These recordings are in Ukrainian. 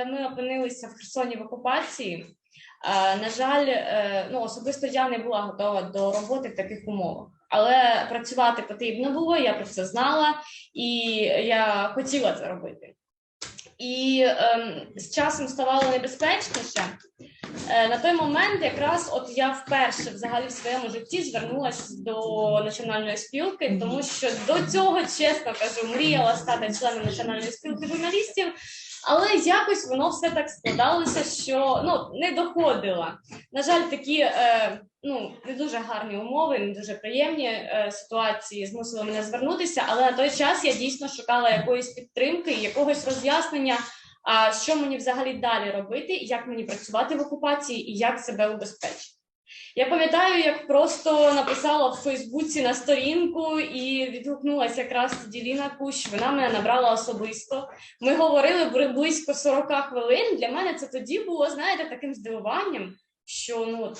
е, ми опинилися в Херсоні в окупації. Е, На жаль, е, ну особисто я не була готова до роботи в таких умовах, але працювати потрібно було. Я про це знала, і я хотіла це робити. І ем, з часом ставало небезпечніше. Е, на той момент, якраз, от я вперше взагалі в своєму житті звернулася до національної спілки, тому що до цього, чесно кажу, мріяла стати членом національної спілки журналістів, але якось воно все так складалося, що ну не доходила. На жаль, такі е, ну не дуже гарні умови, не дуже приємні е, ситуації змусили мене звернутися. Але на той час я дійсно шукала якоїсь підтримки, якогось роз'яснення. А що мені взагалі далі робити, як мені працювати в окупації і як себе убезпечити? Я пам'ятаю, як просто написала в Фейсбуці на сторінку і відгукнулася якраз тоді Ліна Кущ. Вона мене набрала особисто. Ми говорили близько 40 хвилин. Для мене це тоді було, знаєте, таким здивуванням, що ну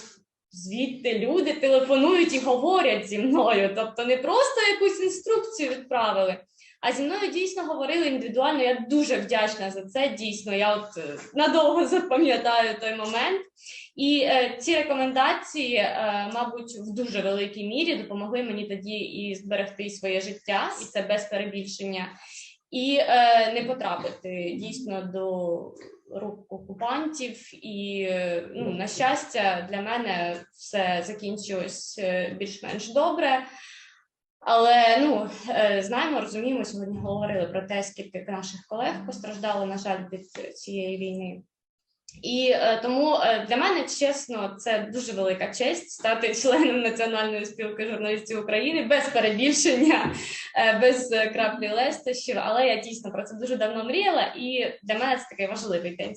звідти люди телефонують і говорять зі мною. Тобто не просто якусь інструкцію відправили. А зі мною дійсно говорили індивідуально. Я дуже вдячна за це. Дійсно, я от е, надовго запам'ятаю той момент. І е, ці рекомендації, е, мабуть, в дуже великій мірі допомогли мені тоді і зберегти своє життя, і це без перебільшення, і е, не потрапити дійсно до рук окупантів. І е, ну, на щастя, для мене все закінчилось е, більш-менш добре. Але ну е, знаємо, розуміємо, сьогодні говорили про те, скільки наших колег постраждало, на жаль, від цієї війни. І е, тому е, для мене чесно, це дуже велика честь стати членом Національної спілки журналістів України без перебільшення, без краплі лестощів. Але я дійсно про це дуже давно мріяла, і для мене це такий важливий день.